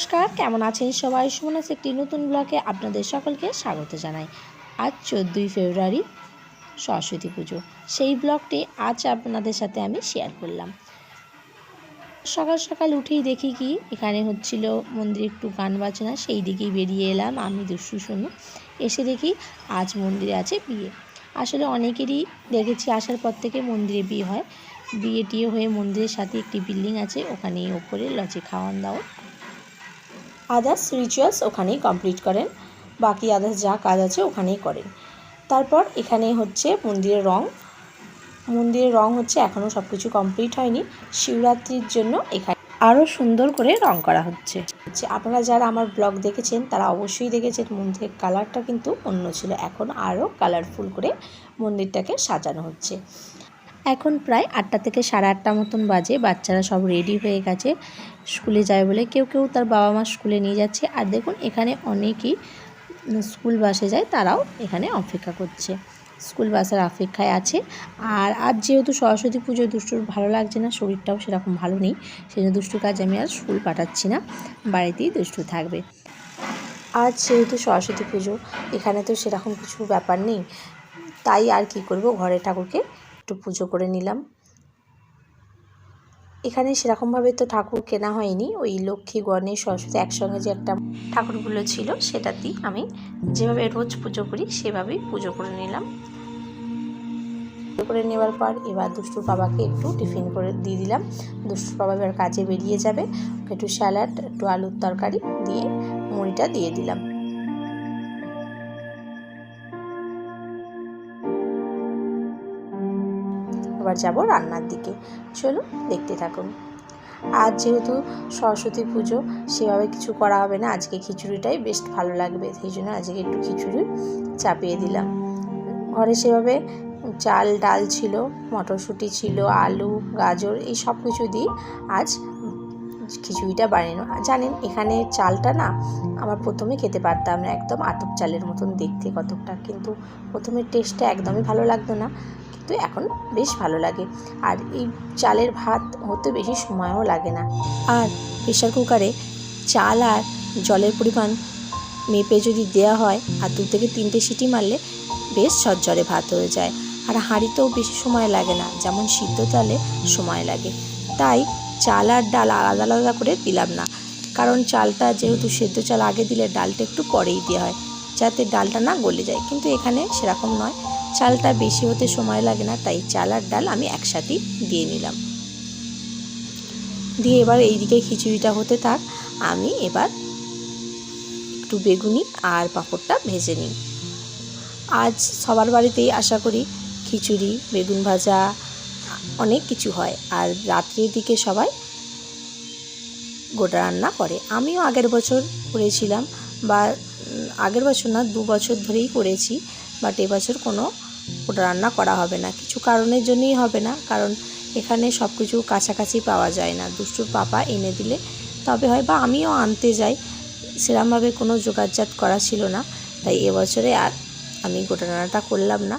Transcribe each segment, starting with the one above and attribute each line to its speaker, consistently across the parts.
Speaker 1: বন্ধুরা কেমন আছেন সবাই? সুমনাস একটি নতুন ব্লগে আপনাদের সকলকে স্বাগত জানাই। আজ চোদ্দোই ফেব্রুয়ারি, সরস্বতী পুজো। সেই ব্লগটি আজ আপনাদের সাথে আমি শেয়ার করলাম। সকাল সকাল উঠেই দেখি কি, এখানে হচ্ছিল মন্দিরে একটু গান বাজনা, সেই দিকেই বেরিয়ে এলাম আমি, দুষ্টু শুনু এসে দেখি আজ মন্দিরে আছে বিয়ে। আসলে অনেকেরই দেখেছি আসার পর থেকে মন্দিরে বিয়ে হয়। বিয়ে টিয়ে হয়ে মন্দিরের সাথে একটি বিল্ডিং আছে ওখানে ওপরে লজে খাওয়ান দাওয়া আদার্স রিচুয়ালস ওখানেই কমপ্লিট করেন, বাকি আদার্স যা কাজ আছে ওখানেই করেন। তারপর এখানে হচ্ছে মন্দিরের রং। মন্দিরের রং হচ্ছে এখনও সব কিছু কমপ্লিট হয়নি, শিবরাত্রির জন্য এখানে আরও সুন্দর করে রং করা হচ্ছে। হচ্ছে আপনারা যারা আমার ব্লগ দেখেছেন, তারা অবশ্যই দেখেছেন মন্দিরের কালারটা কিন্তু অন্য ছিল, এখন আরও কালারফুল করে মন্দিরটাকে সাজানো হচ্ছে। এখন প্রায় আটটা থেকে সাড়ে আটটা মতন বাজে, বাচ্চারা সব রেডি হয়ে গেছে, স্কুলে যায় বলে কেউ কেউ তার বাবা মা স্কুলে নিয়ে যাচ্ছে। আর দেখুন, এখানে অনেকেই স্কুল বাসে যায়, তারাও এখানে অপেক্ষা করছে। স্কুল বাসের অপেক্ষায় আছে। আর আজ যেহেতু সরস্বতী পুজো, দুষ্টুর ভালো লাগছে না, শরীরটাও সেরকম ভালো নেই সেই জন্য দুষ্টু কাজ আমি আর স্কুল পাঠাচ্ছি না, বাড়িতেই দুষ্টু থাকবে। আজ যেহেতু সরস্বতী পুজো, এখানে তো সেরকম কিছু ব্যাপার নেই, তাই আর কি করব? ঘরে ঠাকুরকে একটু পুজো করে নিলাম। এখানে সেরকমভাবে তো ঠাকুর কেনা হয়নি। ওই লক্ষ্মী, গণেশ, সরস্বতী একসঙ্গে যে একটা ঠাকুরগুলো ছিল, সেটাতেই আমি যেভাবে রোজ পুজো করি, সেভাবেই পুজো করে নিলাম। করে নেওয়ার পর এবার দুষ্টুর বাবাকে একটু টিফিন করে দিয়ে দিলাম। দুষ্টুর বাবা এবার কাজে বেরিয়ে যাবে। একটু স্যালাড, একটু আলুর তরকারি দিয়ে মুড়িটা দিয়ে দিলাম। এবার যাব রান্নার দিকে। চলো দেখতে থাকুন। আজ যেহেতু সরস্বতী পুজো, সেভাবে কিছু করা হবে না। আজকে খিচুড়িটাই বেশ ভালো লাগবে, সেই জন্য আজকে একটু খিচুড়ি চাপিয়ে দিলাম। ঘরে সেভাবে চাল, ডাল ছিল, মটরশুঁটি ছিল, আলু, গাজর, এই সব কিছু দিয়ে আজ খিচুড়িটা বানানো জানেন, এখানে চালটা না আমার প্রথমে খেতে পারতাম না, একদম আতপ চালের মতন দেখতে কতকটা। কিন্তু প্রথমে টেস্টটা একদমই ভালো লাগতো না। কিন্তু এখন বেশ ভালো লাগে। আর এই চালের ভাত হতে বেশি সময়ও লাগে না। আর প্রেশার কুকারে চাল আর জলের পরিমাণ মেপে যদি দেওয়া হয়, আর দু থেকে তিনটে সিটি মারলে বেশ ঝরঝরে ভাত হয়ে যায়। আর হাঁড়িতেও বেশি সময় লাগে না, যেমন সিদ্ধ চালে সময় লাগে। তাই চাল আর ডাল আলাদা আলাদা করে দিলাম না। কারণ চালটা যেহেতু সেদ্ধ চাল আগে দিলে ডালটা একটু পরেই দেওয়া হয়। যাতে ডালটা না গলে যায়। কিন্তু এখানে সেরকম নয়। চালটা বেশি হতে সময় লাগে না, তাই চাল আর ডাল আমি একসাথেই দিয়ে নিলাম। দিয়ে এবার এইদিকে খিচুড়িটা হতে থাক। আমি এবার একটু বেগুনি আর পাঁপড়টা ভেজে নিই। আজ সবার বাড়িতেই আশা করি খিচুড়ি, বেগুন ভাজা, অনেক কিছু হয়। আর রাত্রির দিকে সবাই গোটা রান্না করে। আমিও আগের বছর করেছিলাম বা আগের বছর না, দু বছর ধরেই করেছি বাট এবছর কোনো ওটা রান্না করা হবে না। কিছু কারণের জন্যই হবে না, কারণ এখানে সব কিছু কাছাকাছি পাওয়া যায় না। দুষ্টুর পাপা এনে দিলে তবে হয় বা আমিও আনতে যাই। সেরমভাবে কোনো যোগাযোগ করা ছিল না, তাই এবছরে আর আমি গোটা রান্নাটা করলাম না।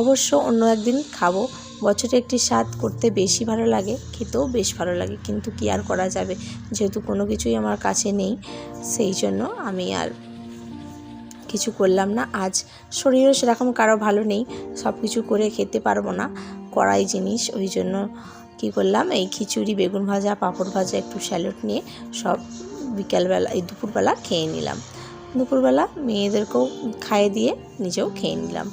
Speaker 1: অবশ্য অন্য একদিন খাব। বছরে একটি স্বাদ করতে বেশি ভালো লাগে, খেতেও বেশ ভালো লাগে, কিন্তু কি আর করা যাবে? যেহেতু কোনো কিছুই আমার কাছে নেই, সেই জন্য আমি আর কিছু করলাম না। আজ শরীরও সেরকম কারও ভালো নেই। সব কিছু করে খেতে পারব না কড়াই জিনিস, ওই জন্য কি করলাম, এই খিচুড়ি, বেগুন ভাজা, পাঁপড় ভাজা, একটু স্যালাড নিয়ে সব বিকালবেলা, এই দুপুরবেলা খেয়ে নিলাম। দুপুরবেলা মেয়েদেরকেও খাইয়ে দিয়ে নিজেও খেয়ে নিলাম।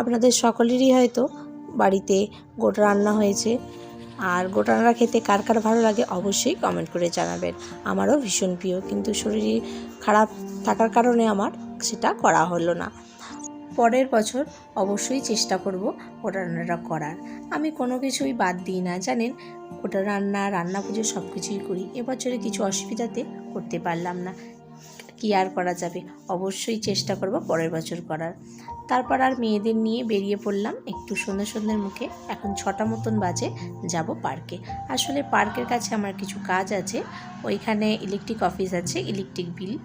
Speaker 1: আপনাদের সকলেরই হয়তো বাড়িতে গোটা রান্না হয়েছে। আর গোটা রান্না খেতে কার কার ভালো লাগে অবশ্যই কমেন্ট করে জানাবেন। আমারও ভীষণ প্রিয়, কিন্তু শরীর খারাপ থাকার কারণে আমার সেটা করা হলো না। পরের বছর অবশ্যই চেষ্টা করব ওটা রান্নাটা করার। আমি কোনো কিছুই বাদ দিই না, জানেন? ওটা রান্না রান্না পুজো সব কিছুই করি। এবছরে কিছু অসুবিধাতে করতে পারলাম না। কি আর করা যাবে? অবশ্যই চেষ্টা করব পরের বছর করার। তারপর আর মেয়েদের নিয়ে বেরিয়ে পড়লাম একটু সন্ধ্যে সন্ধ্যের মুখে। এখন ছটা মতন বাজে, যাব পার্কে। আসলে পার্কের কাছে আমার কিছু কাজ আছে। ওইখানে ইলেকট্রিক অফিস আছে ইলেকট্রিক বিল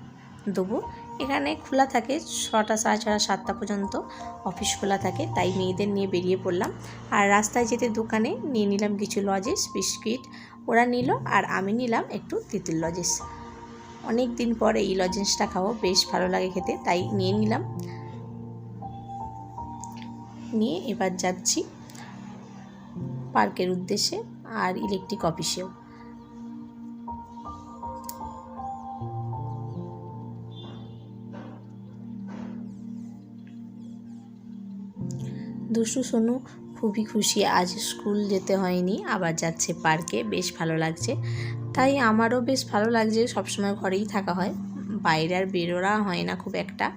Speaker 1: দেবো। এখানে খোলা থাকে ছটা সাড়ে ছটা, সাতটা পর্যন্ত অফিস খোলা থাকে, তাই মেয়েদের নিয়ে বেরিয়ে পড়লাম। আর রাস্তায় যেতে দোকানে নিয়ে নিলাম কিছু লজেস, বিস্কিট, ওরা নিল আর আমি নিলাম একটু তিতুল লজেস। অনেক দিন পর এই লজেন্সটা খাব, বেশ ভালো লাগে খেতে, তাই নিয়ে নিলাম। নিয়ে এবার যাচ্ছি পার্কের উদ্দেশ্যে আর ইলেকট্রিক অফিসেও। দুষ্টু সোনু খুবই খুশি। আজ স্কুল যেতে হয়নি, আবার যাচ্ছে পার্কে, বেশ ভালো লাগছে। তাই আমারও বেশ ভালো লাগছে, সবসময় ঘরেই থাকা হয়। বাইরে আর বেরোরা হয় না খুব একটা।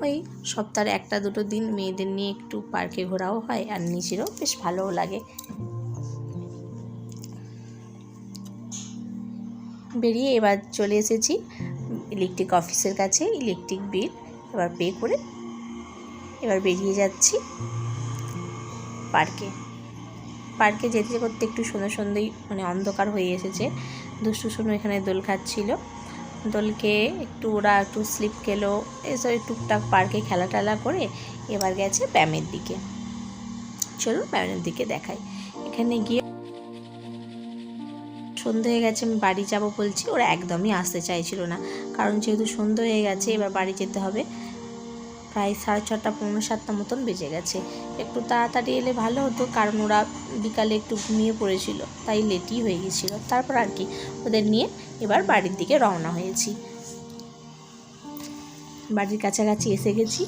Speaker 1: ওই সপ্তাহে একটা দুটো দিন মেয়েদের নিয়ে একটু পার্কে ঘোরাও হয়, আর নিজেরও বেশ ভালোও লাগে। বেরিয়ে এবার চলে এসেছি ইলেকট্রিক অফিসের কাছে, ইলেকট্রিক বিল এবার পে করে এবার বেরিয়ে যাচ্ছি। পার্কে। পার্কে যেতে করতে একটু সন্ধ্যে সন্ধ্যেই মানে অন্ধকার হয়ে এসেছে। দুষ্টু শুনু এখানে দোল খাচ্ছিল। দোলকে একটু ওরা একটু স্লিপ খেলো। এসব টুকটাক পার্কে খেলা টেলা করে এবার গেছে ব্যায়ামের দিকে। চলুন ব্যায়ামের দিকে দেখাই। এখানে গিয়ে সন্ধে হয়ে গেছে, আমি বাড়ি যাব বলছি। ওরা একদমই আসতে চাইছিল না। কারণ যেহেতু সন্ধে হয়ে গেছে, এবার বাড়ি যেতে হবে। প্রায় সাড়ে ছটা, পৌনে সাতটা মতন বেজে গেছে। একটু তাড়াতাড়ি এলে ভালো হতো, কারণ ওরা বিকালে একটু ঘুমিয়ে পড়েছিল, তাই লেটই হয়ে গেছিল। তারপর আর কি, ওদের নিয়ে এবার বাড়ির দিকে রওনা হয়েছি। বাড়ির কাছাকাছি এসে গেছি।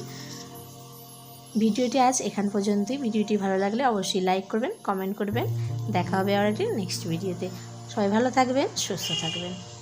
Speaker 1: ভিডিওটি আজ এখান পর্যন্তই। ভিডিওটি ভালো লাগলে অবশ্যই লাইক করবেন, কমেন্ট করবেন। দেখা হবে আবার নেক্সট ভিডিওতে। সবাই ভালো থাকবেন, সুস্থ থাকবেন।